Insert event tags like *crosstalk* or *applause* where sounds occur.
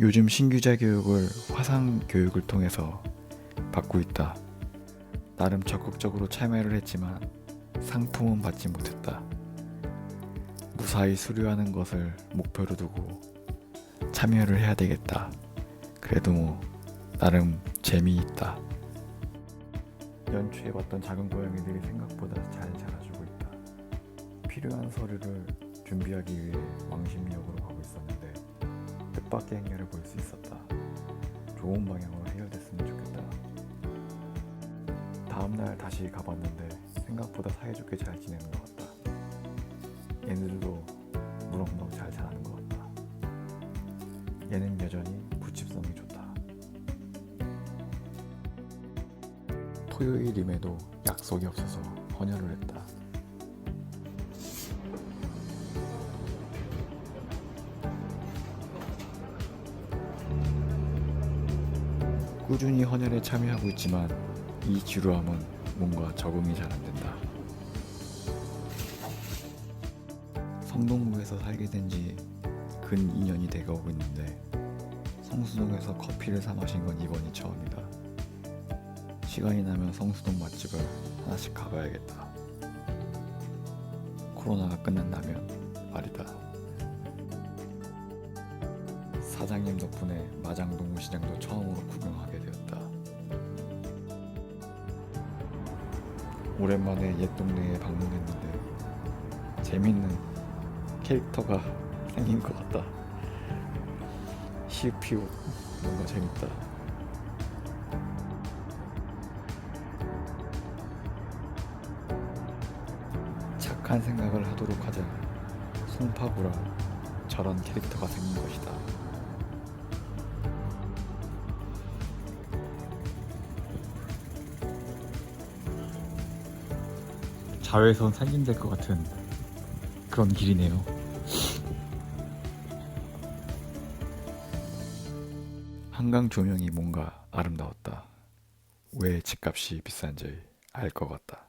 요즘 신규자 교육을 화상 교육을 통해서 받고 있다. 나름 적극적으로 참여를 했지만 상품은 받지 못했다. 무사히 수료하는 것을 목표로 두고 참여를 해야 되겠다. 그래도 뭐 나름 재미있다. 연초에 봤던 작은 고양이들이 생각보다 잘 자라주고 있다. 필요한 서류를 준비하기 위해 왕십리역으로 가고 있었는데 뜻밖의 행렬을 볼 수 있었다. 좋은 방향으로 해결됐으면 좋겠다. 다음날 다시 가봤는데 생각보다 사이좋게 잘 지내는 것 같다. 얘네들도 무럭무럭 잘 자라는 것 같다. 얘는 여전히 부칩성이 좋다. 토요일임에도 약속이 없어서 헌혈을 했다. 꾸준히 헌혈에 참여하고 있지만 이 지루함은 뭔가 적응이 잘 안 된다. 성동구에서 살게 된 지 근 2년이 돼가고 있는데 성수동에서 커피를 사 마신 건 이번이 처음이다. 시간이 나면 성수동 맛집을 하나씩 가봐야겠다. 코로나가 끝난다면 말이다. 사장님 덕분에 마장 동시장도 처음으로 구경하게 되었다. 오랜만에 옛 동네에 방문했는데 재밌는 캐릭터가 *laughs* 생긴 것 같다. 시우피우 뭔가 재밌다. 착한 생각을 하도록 하자. 송파구라 저런 캐릭터가 생긴 것이다. 자외선 살림될 것 같은 그런 길이네요. 한강 조명이 뭔가 아름다웠다. 왜 집값이 비싼지 알 것 같다.